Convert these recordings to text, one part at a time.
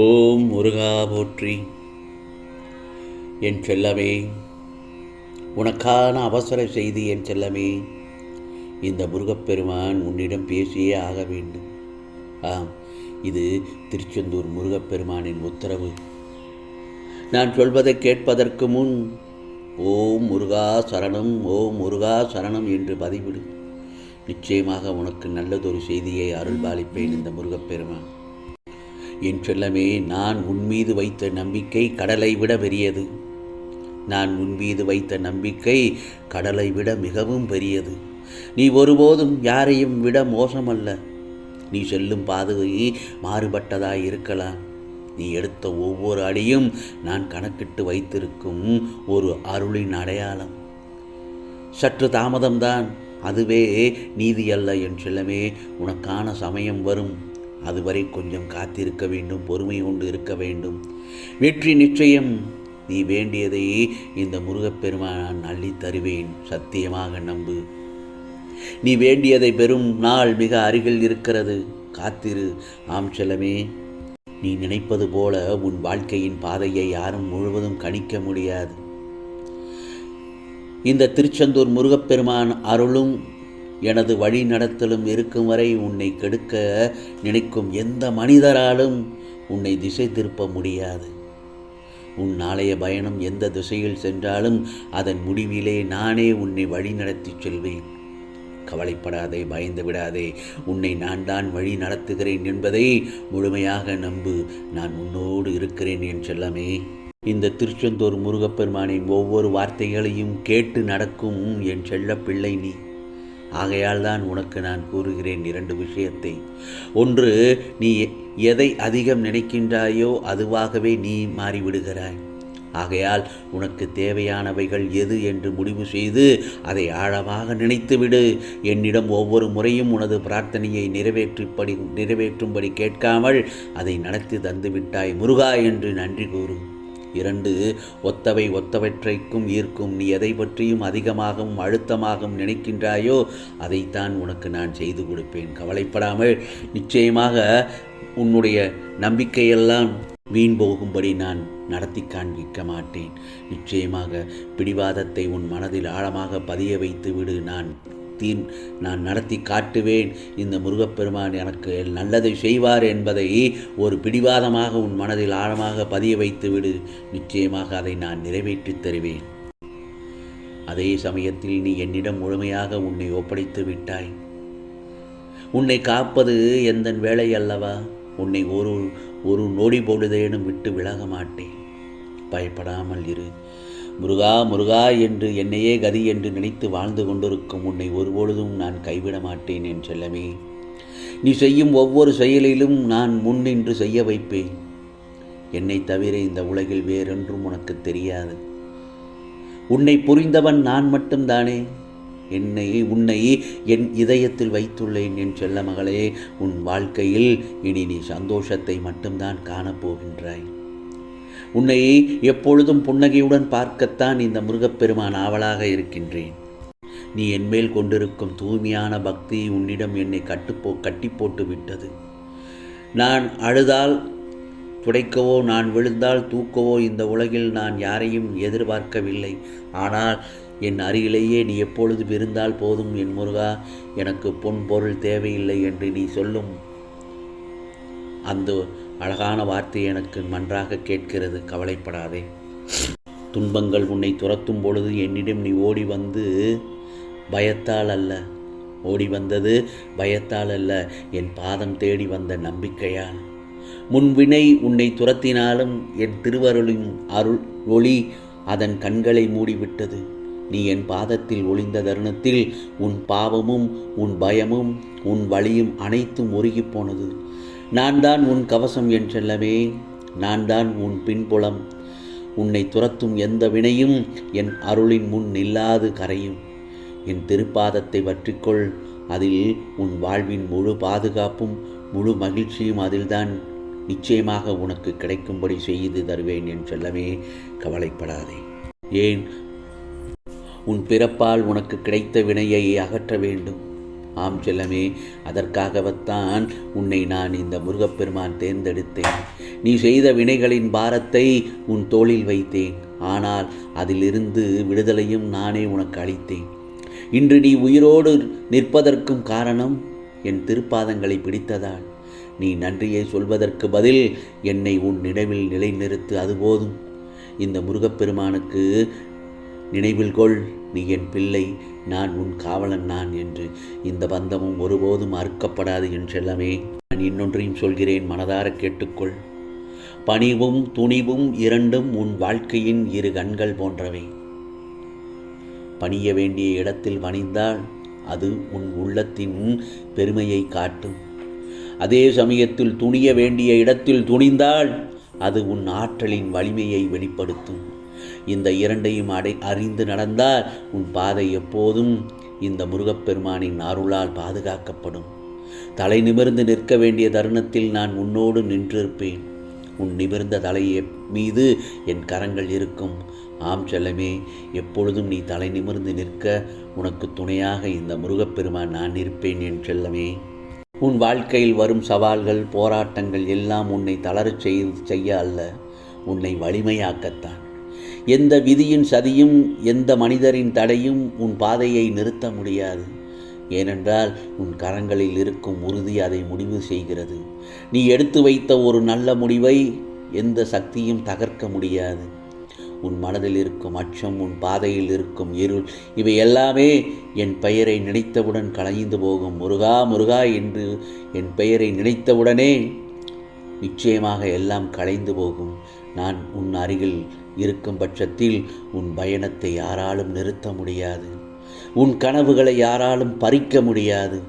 ஓம் முருகா போற்றி. என் செல்லமே உனக்கான அவசர செய்தி என் செல்லமே. இந்த முருகப்பெருமான் உன்னிடம் பேசியே ஆக வேண்டும். ஆம் இது திருச்செந்தூர் முருகப்பெருமானின் உத்தரவு. நான் சொல்வதை கேட்பதற்கு முன் ஓம் முருகா சரணம் ஓம் முருகா சரணம் என்று பதிவிடு. நிச்சயமாக உனக்கு நல்லதொரு செய்தியை அருள்பாலிப்பேன் இந்த முருகப்பெருமான். என் செல்லமே நான் உன் மீது வைத்த நம்பிக்கை கடலை விட பெரியது. நான் உன் மீது வைத்த நம்பிக்கை கடலை விட மிகவும் பெரியது. நீ ஒருபோதும் யாரையும் விட மோசமல்ல. நீ செல்லும் பாதை மாறுபட்டதாய் இருக்கலாம். நீ எடுத்த ஒவ்வொரு அடியும் நான் கணக்கிட்டு வைத்திருக்கும் ஒரு அருளின் அடையாளம். சற்று தாமதம்தான். அதுவே நீதி அல்ல என் செல்லமே உனக்கான சமயம் வரும். அதுவரை கொஞ்சம் காத்திருக்க வேண்டும் பொறுமை கொண்டு இருக்க வேண்டும். வெற்றி நிச்சயம். நீ வேண்டியதை இந்த முருகப்பெருமான் அள்ளி தருவேன் சத்தியமாக நம்பு. நீ வேண்டியதை பெறும் நாள் மிக அருகில் இருக்கிறது. காத்திரு ஆம் செல்லமே. நீ நினைப்பது போல உன் வாழ்க்கையின் பாதையை யாரும் முழுவதும் கணிக்க முடியாது. இந்த திருச்செந்தூர் முருகப்பெருமான் அருளும் எனது வழி நடத்தலும் இருக்கும் வரை உன்னை கெடுக்க நினைக்கும் எந்த மனிதராலும் உன்னை திசை திருப்ப முடியாது. உன் நாளைய பயணம் எந்த திசையில் சென்றாலும் அதன் முடிவிலே நானே உன்னை வழிநடத்தி செல்வேன். கவலைப்படாதே பயந்து விடாதே. உன்னை நான் தான் வழி நடத்துகிறேன் என்பதை முழுமையாக நம்பு. நான் உன்னோடு இருக்கிறேன் என் செல்லமே. இந்த திருச்செந்தூர் முருகப்பெருமானின் ஒவ்வொரு வார்த்தைகளையும் கேட்டு நடக்கும் என் செல்ல பிள்ளை நீ. ஆகையால் தான் உனக்கு நான் கூறுகிறேன் இரண்டு விஷயத்தை. ஒன்று நீ எதை அதிகம் நினைக்கின்றாயோ அதுவாகவே நீ மாறிவிடுகிறாய். ஆகையால் உனக்கு தேவையானவைகள் எது என்று முடிவு செய்து அதை ஆழமாக நினைத்துவிடு. என்னிடம் ஒவ்வொரு முறையும் உனது பிரார்த்தனையை நிறைவேற்றிப்படி நிறைவேற்றும்படி கேட்காமல் அதை நடத்தி தந்துவிட்டாய் முருகா என்று நன்றி கூறு. இரண்டு ஒத்தவை ஒத்தவற்றைக்கும் ஈர்க்கும் நீ எதை பற்றியும் அதிகமாகவும் அழுத்தமாகவும் நினைக்கின்றாயோ அதைத்தான் உனக்கு நான் செய்து கொடுப்பேன். கவலைப்படாமல் நிச்சயமாக உன்னுடைய நம்பிக்கையெல்லாம் வீண் போகும்படி நான் நடத்தி காண்பிக்க மாட்டேன். நிச்சயமாக பிடிவாதத்தை உன் மனதில் ஆழமாக பதிய வைத்து விடு நான் தீன் நான் நடத்தி காட்டுவேன். இந்த முருகப்பெருமான் எனக்கு நல்லதை செய்வார் என்பதை ஒரு பிடிவாதமாக உன் மனதில் ஆழமாக பதிய வைத்து விடு. நிச்சயமாக அதை நான் நிறைவேற்றித் தருவேன். அதே சமயத்தில் நீ என்னிடம் முழுமையாக உன்னை ஒப்படைத்து விட்டாய். உன்னை காப்பது எந்த வேலை அல்லவா? உன்னை ஒரு ஒரு நொடி பொழுதேனும் விட்டு விலக மாட்டேன். பயப்படாமல் இரு. முருகா முருகா என்று என்னையே கதி என்று நினைத்து வாழ்ந்து கொண்டிருக்கும் உன்னை ஒருபொழுதும் நான் கைவிட மாட்டேன் என் செல்லமே. நீ செய்யும் ஒவ்வொரு செயலிலும் நான் முன் நின்று செய்ய வைப்பேன். என்னை தவிர இந்த உலகில் வேறென்றும் உனக்கு தெரியாது. உன்னை புரிந்தவன் நான் மட்டும்தானே. என்னை உன்னை என் இதயத்தில் வைத்துள்ளேன் என் செல்ல மகளே. உன் வாழ்க்கையில் இனி நீ சந்தோஷத்தை மட்டும்தான் காணப்போகின்றாய். உன்னை எப்பொழுதும் புன்னகையுடன் பார்க்கத்தான் இந்த முருகப்பெருமான் ஆவலாக இருக்கின்றேன். நீ என்மேல் கொண்டிருக்கும் தூய்மையான பக்தி உன்னிடம் என்னை கட்டுப்போ கட்டி போட்டு விட்டது. நான் அழுதால் துடைக்கவோ நான் விழுந்தால் தூக்கவோ இந்த உலகில் நான் யாரையும் எதிர்பார்க்கவில்லை. ஆனால் என் அருகிலேயே நீ எப்பொழுது இருந்தால் போதும் என் முருகா எனக்கு பொன் பொருள் தேவையில்லை என்று நீ சொல்லும் அந்த அழகான வார்த்தை எனக்கு நன்றாக கேட்கிறது. கவலைப்படாதே. துன்பங்கள் உன்னை துரத்தும் பொழுது என்னிடம் நீ ஓடி வந்து பயத்தால் அல்ல. ஓடி வந்தது பயத்தால் அல்ல. என் பாதம் தேடி வந்த நம்பிக்கையால். முன்வினை உன்னை துரத்தினாலும் என் திருவருளின் அருள் ஒளி அதன் கண்களை மூடிவிட்டது. நீ என் பாதத்தில் ஒளிந்த தருணத்தில் உன் பாவமும் உன் பயமும் உன் வழியும் அனைத்தும் ஒருகிப் போனது. நான் தான் உன் கவசம் என்றெல்லவே நான் தான் உன் பின்புலம். உன்னை துரத்தும் எந்த வினையும் என் அருளின் முன் நில்லாது கரையும். என் திருப்பாதத்தை பற்றிக்கொள் அதில் உன் வாழ்வின் முழு பாதுகாப்பும் முழு மகிழ்ச்சியும் அதில்தான் நிச்சயமாக உனக்கு கிடைக்கும்படி செய்து தருவேன் என் செல்லமே கவலைப்படாதே. ஏன்? உன் பிறப்பால் உனக்கு கிடைத்த வினையை அகற்ற வேண்டும். ஆம் செல்லமே அதற்காகவத்தான் உன்னை நான் இந்த முருகப்பெருமான் தேர்ந்தெடுத்தேன். நீ செய்த வினைகளின் பாரத்தை உன் தோளில் வைத்தேன். ஆனால் அதிலிருந்து விடுதலையும் நானே உனக்கு அளித்தேன். இன்று நீ உயிரோடு நிற்பதற்கும் காரணம் என் திருப்பாதங்களை பிடித்ததால். நீ நன்றியை சொல்வதற்கு பதில் என்னை உன் நினைவில் நிலைநிறுத்து அதுபோதும் இந்த முருகப்பெருமானுக்கு நினைவில் கொள். நீ என் பிள்ளை நான் உன் காவலன் நான் என்று இந்த பந்தமும் ஒருபோதும் அறுக்கப்படாது என்றெல்லாமே நான் இன்னொன்றையும் சொல்கிறேன் மனதார கேட்டுக்கொள். பணிவும் துணிவும் இரண்டும் உன் வாழ்க்கையின் இரு கண்கள் போன்றவை. பணிய வேண்டிய இடத்தில் பணிந்தால் அது உன் உள்ளத்தின் பெருமையை காட்டும். அதே சமயத்தில் துணிய வேண்டிய இடத்தில் துணிந்தால் அது உன் ஆற்றலின் வலிமையை வெளிப்படுத்தும். இந்த இரண்டையும் அடை அறிந்து நடந்தால் உன் பாதை எப்போதும் இந்த முருகப்பெருமானின் அருளால் பாதுகாக்கப்படும். தலை நிமிர்ந்து நிற்க வேண்டிய தருணத்தில் நான் உன்னோடு நின்றிருப்பேன். உன் நிமிர்ந்த தலையை மீது என் கரங்கள் இருக்கும். ஆம் செல்லமே எப்பொழுதும் நீ தலை நிமிர்ந்து நிற்க உனக்கு துணையாக இந்த முருகப்பெருமான் நான் இருப்பேன் என் செல்லமே. உன் வாழ்க்கையில் வரும் சவால்கள் போராட்டங்கள் எல்லாம் உன்னை தளரச் செய்ய அல்ல. உன்னை வலிமையாக்கத்தான். எந்த விதியின் சதியும் எந்த மனிதரின் தடையும் உன் பாதையை நிறுத்த முடியாது. ஏனென்றால் உன் கரங்களில் இருக்கும் உறுதி அதை முடிவு செய்கிறது. நீ எடுத்து வைத்த ஒரு நல்ல முடிவை எந்த சக்தியும் தகர்க்க முடியாது. உன் மனதில் இருக்கும் அச்சம் உன் பாதையில் இருக்கும் இருள் இவை எல்லாமே என் பெயரை நினைத்தவுடன் கலைந்து போகும். முருகா முருகா என்று என் பெயரை நினைத்தவுடனே நிச்சயமாக எல்லாம் கலைந்து போகும். நான் உன் அருகில் இருக்கும் பட்சத்தில் உன் பயணத்தை யாராலும் நிறுத்த முடியாது. உன் கனவுகளை யாராலும் பறிக்க முடியாது.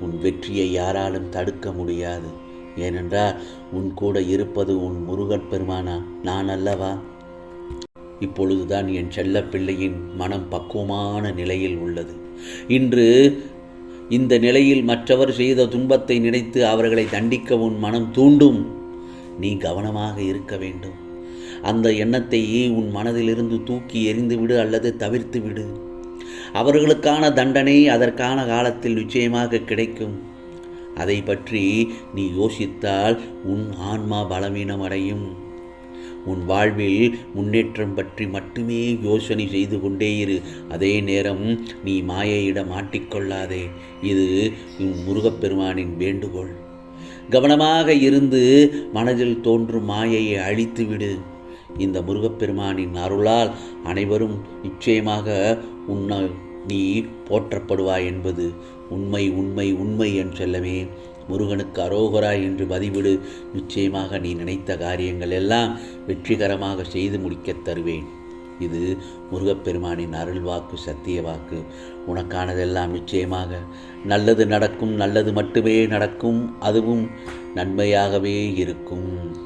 உன் வெற்றியை யாராலும் தடுக்க முடியாது. ஏனென்றால் உன் கூட இருப்பது உன் முருகன் பெருமானா? நான் அல்லவா? இப்பொழுதுதான் என் செல்ல பிள்ளையின் மனம் பக்குவமான நிலையில் உள்ளது. இன்று இந்த நிலையில் மற்றவர் செய்த துன்பத்தை நினைத்து அவர்களை தண்டிக்க உன் மனம் தூண்டும். நீ கவனமாக இருக்க வேண்டும். அந்த எண்ணத்தை உன் மனதிலிருந்து தூக்கி எறிந்துவிடு அல்லது தவிர்த்து விடு அவர்களுக்கான தண்டனை அதற்கான காலத்தில் நிச்சயமாக கிடைக்கும். அதை பற்றி நீ யோசித்தால் உன் ஆன்மா பலவீனம் அடையும் உன் வாழ்வில் முன்னேற்றம் பற்றி மட்டுமே யோசனை செய்து கொண்டே இரு. அதே நேரம் நீ மாயையிடம் மாட்டிக்கொள்ளாதே. இது உன் முருகப்பெருமானின் வேண்டுகோள். கவனமாக இருந்து மனதில் தோன்றும் மாயையை அழித்துவிடு. இந்த முருகப்பெருமானின் அருளால் அனைவரும் நிச்சயமாக உன்னை நீ போற்றப்படுவாய் என்பது உண்மை உண்மை உண்மை என் செல்லமே. முருகனுக்கு அரோகரா என்று பதிவிடு. நிச்சயமாக நீ நினைத்த காரியங்கள் எல்லாம் வெற்றிகரமாக செய்து முடிக்கத் தருவேன். இது முருகப்பெருமானின் அருள் வாக்கு சத்திய வாக்கு. உனக்கானதெல்லாம் நிச்சயமாக நல்லது நடக்கும் நல்லது மட்டுமே நடக்கும் அதுவும் நன்மையாகவே இருக்கும்.